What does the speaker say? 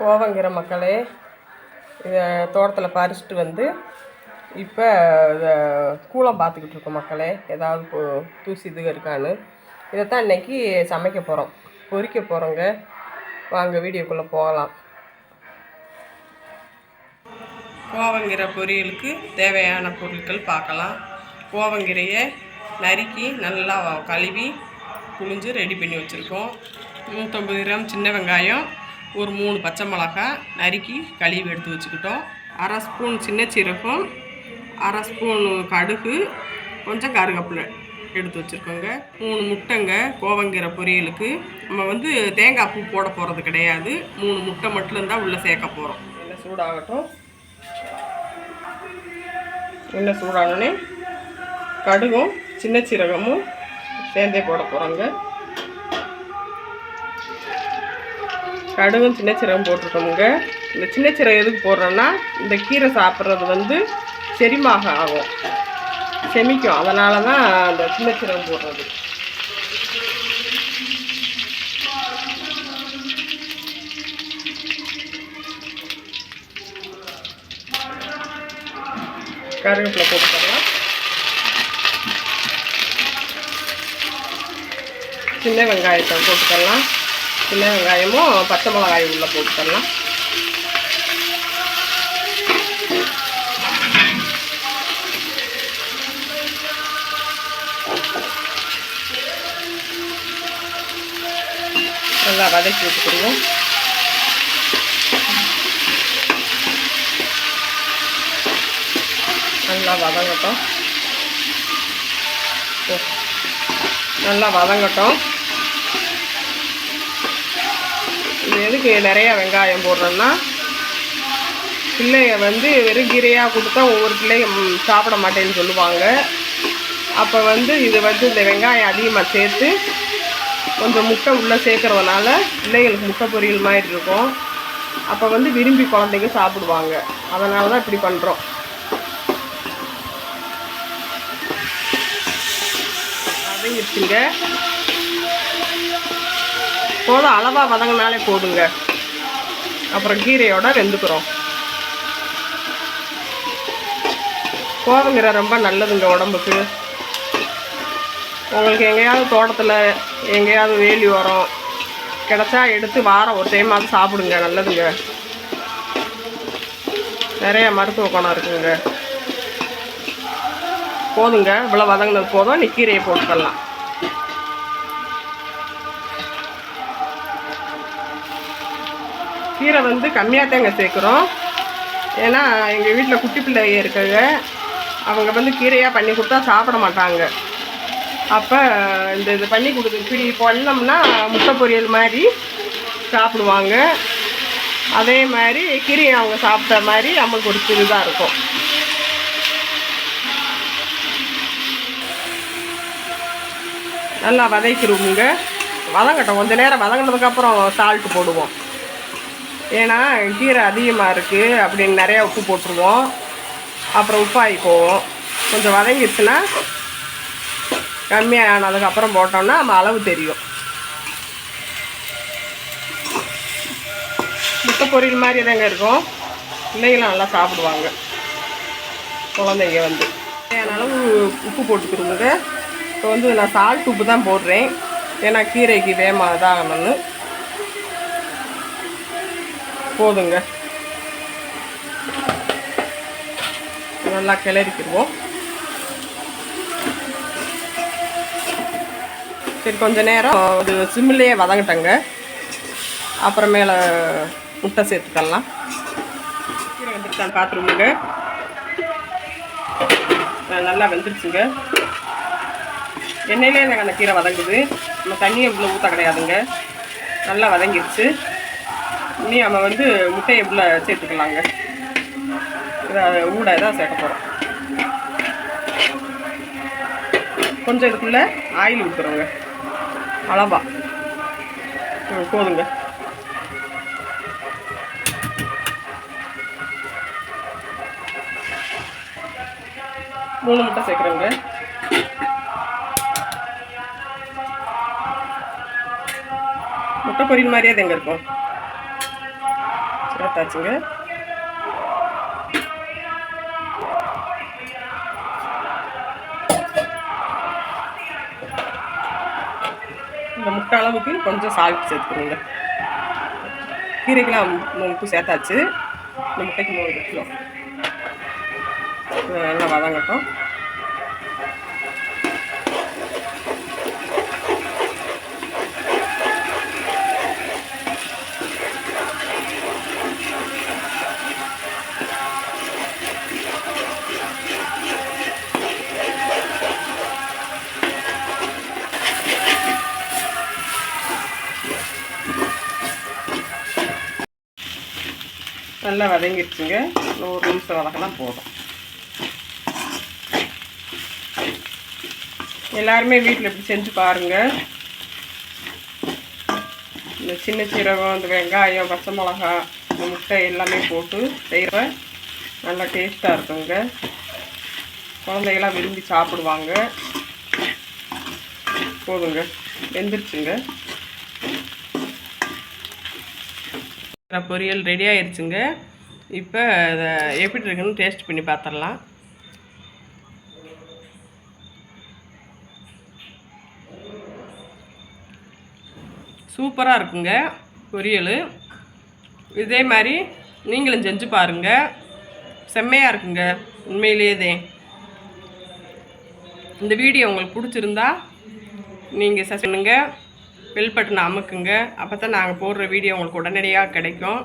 கோவங்கிற மக்களே இதை தோட்டத்தில் பறிச்சுட்டு வந்து இப்போ இதை கூலம் பார்த்துக்கிட்டு இருக்கோம் மக்களே. ஏதாவது தூசி இது இருக்கான்னு. இதைத்தான் இன்றைக்கி சமைக்க போகிறோம் பொறிக்க போகிறோங்க வாங்க வீடியோக்குள்ளே போகலாம். கோவங்கிற பொரியலுக்கு தேவையான பொருட்கள் பார்க்கலாம். கோவங்கிரையை நறுக்கி நல்லா கழுவி புழிஞ்சு ரெடி பண்ணி வச்சுருக்கோம். நூற்றம்பது கிராம் சின்ன வெங்காயம் ஒரு மூணு பச்சை மிளகாய் நறுக்கி கழுவி எடுத்து வச்சுக்கிட்டோம். அரை ஸ்பூன் சின்ன சீரகம் அரை ஸ்பூன் கடுகு கொஞ்சம் கருகப்பில் எடுத்து வச்சுருக்கோங்க. மூணு முட்டைங்க கோவங்கிற பொரியலுக்கு. நம்ம வந்து தேங்காய் பூ போட போகிறது கிடையாது. மூணு முட்டை மட்டும் தான் உள்ளே சேர்க்க போகிறோம் எண்ணெய் சூடாகட்டும். எண்ணெய் சூடானோடனே கடுகும் சின்ன சீரகமும் சேர்ந்தே போட போகிறோங்க கடுகும் சின்ன சீரகம் போட்டிருக்கோமுங்க இந்த சின்ன சீரகம் எதுக்கு போடுறோன்னா இந்த கீரை சாப்பிட்றது வந்து செரிமாக ஆகும். செமிக்கும். அதனால தான் அந்த சின்ன சீரகம் போடுறது. கருவேப்பிலை போட்டுக்கலாம் சின்ன வெங்காயத்தை போட்டுக்கலாம் சின்ன வெங்காயமும் பச்சை மிளகாய் உள்ளே போட்டுக்கலாம் நல்லா வதக்கி விட்டுக்கிடுவோம் நல்லா வதங்கட்டும். நல்லா வதங்கட்டும். இது எதுக்கு நிறையா வெங்காயம் போடுறோன்னா பிள்ளைய வந்து வெறும் கீரையாக கொடுத்தா ஒவ்வொரு பிள்ளையும் சாப்பிட மாட்டேன்னு சொல்லுவாங்க. அப்போ வந்து இது வந்து இந்த வெங்காயம் அதிகமாக சேர்த்து கொஞ்சம் முட்டை உள்ளே சேர்க்குறதுனால பிள்ளைகளுக்கு முட்டை பொரியல் மாதிரி இருக்கும். அப்போ வந்து விரும்பி குழந்தைங்க சாப்பிடுவாங்க. அதனால தான் இப்படி பண்ணுறோம் வதங்கிடுச்சுங்க போதும் அளவாக வதங்கினாலே போதுங்க. அப்புறம் கீரையோட வெந்துக்கிறோம். கோதுங்கிற ரொம்ப நல்லதுங்க உடம்புக்கு. உங்களுக்கு எங்கேயாவது தோட்டத்தில் எங்கேயாவது வேலி வரும் கிடச்சா எடுத்து வாரம் ஒரு டைமாவது சாப்பிடுங்க நல்லதுங்க. நிறைய மருத்துவ குணம் இருக்குங்க. போதுங்க இவ்வளோ வதங்கினது போதும் நீ கீரையை போட்டுக்கலாம். கீரை வந்து கம்மியாக தேங்க சேர்க்குறோம். ஏன்னா எங்கள் வீட்டில் குட்டி பிள்ளைங்க இருக்காங்க. அவங்க வந்து கீரையாக பண்ணி கொடுத்தா சாப்பிட மாட்டாங்க. அப்போ இந்த இது பண்ணி கொடுத்து இப்படி பண்ணோம்னா முட்டை பொரியல் மாதிரி சாப்பிடுவாங்க. அதே மாதிரி கீரையை அவங்க சாப்பிட்ட மாதிரி நம்மளுக்கு ஒரு சிறிதாக இருக்கும். நல்லா வதக்கிடுவோங்க வதங்கட்டும். கொஞ்ச நேரம் வதங்கினதுக்கப்புறம் சால்ட்டு போடுவோம். ஏன்னா கீரை அதிகமாக இருக்குது அப்படின்னு நிறையா உப்பு போட்டுருவோம். அப்புறம் உப்பாகி போவோம் கொஞ்சம் வதங்கிடுச்சுன்னா கம்மியானதுக்கப்புறம் போட்டோம்னா நம்ம அளவு தெரியும். முட்டை பொரியல் மாதிரி தாங்க இருக்கும். பிள்ளைங்களும் நல்லா சாப்பிடுவாங்க. குழந்தைங்க வந்து. தேவையான அளவு உப்பு போட்டுக்கிடுங்க இப்போ வந்து நான் சால்ட் உப்பு தான் போடுறேன். ஏன்னா கீரைக்கு வேகமாக இதாகணும்னு போதுங்க. நல்லா கிளறிக்கிடுவோம். சரி கொஞ்சம் நேரம் அது சிம்மிலேயே வதங்கிட்டங்க. அப்புறமேல முட்டை சேர்த்துக்கலாம் கீரை வெந்துருச்சான்னு பார்த்துருவோங்க நல்லா வெந்துருச்சுங்க. எண்ணெயிலே எனக்கு அந்த கீரை வதங்குது. நம்ம தண்ணியை இவ்வளோ ஊற்ற கிடையாதுங்க. நல்லா வதங்கிடுச்சு பண்ணி நம்ம வந்து முட்டையை உள்ள சேர்த்துக்கலாங்க. இதை ஊட தான் சேர்க்க போகிறோம் கொஞ்சம் இதுக்குள்ளே ஆயில் ஊற்றுறோங்க அளவா. ம் போதுங்க. மூணு முட்டை சேர்க்குறோங்க. முட்டை பொரியல் மாதிரியே எங்கே இருக்கும்? எடுத்தாச்சுங்க இந்த முட்டை அளவுக்கு கொஞ்சம் சால்ட் சேர்த்துக்கணுங்க. கீரைக்கெலாம் மூ- உப்பு சேர்த்தாச்சு. இந்த முட்டைக்கு மூணு கிலோ. நல்லா வதங்கட்டும். நல்லா வதங்கிடுச்சுங்க. இன்னும் ஒரு நிமிஷம் வதக்கலாம் போதும். எல்லாருமே வீட்டில் இப்படி செஞ்சு பாருங்க. இந்த சின்ன சீரகம் இந்த வெங்காயம் பச்சை மிளகா இந்த முட்டை எல்லாமே போட்டு செய்கிற நல்லா டேஸ்ட்டாக இருக்குங்க. குழந்தைகளாம் விரும்பி சாப்பிடுவாங்க. போதுங்க. வெந்துருச்சுங்க. பொரியல் ரெடி ஆயிடுச்சுங்க இப்போ அதை எப்படி இருக்குன்னு டேஸ்ட் பண்ணி பார்த்துடலாம் சூப்பராக இருக்குங்க பொரியல். இதே மாதிரி நீங்களும் செஞ்சு பாருங்கள் செம்மையாக இருக்குங்க. உண்மையிலேயே. இந்த வீடியோ உங்களுக்கு பிடிச்சிருந்தா நீங்கள் பண்ணுங்கள் பில் பட்டன் அமுக்குங்க அப்போ தான் நாங்கள் போடுற வீடியோ உங்களுக்கு உடனடியாக கிடைக்கும்.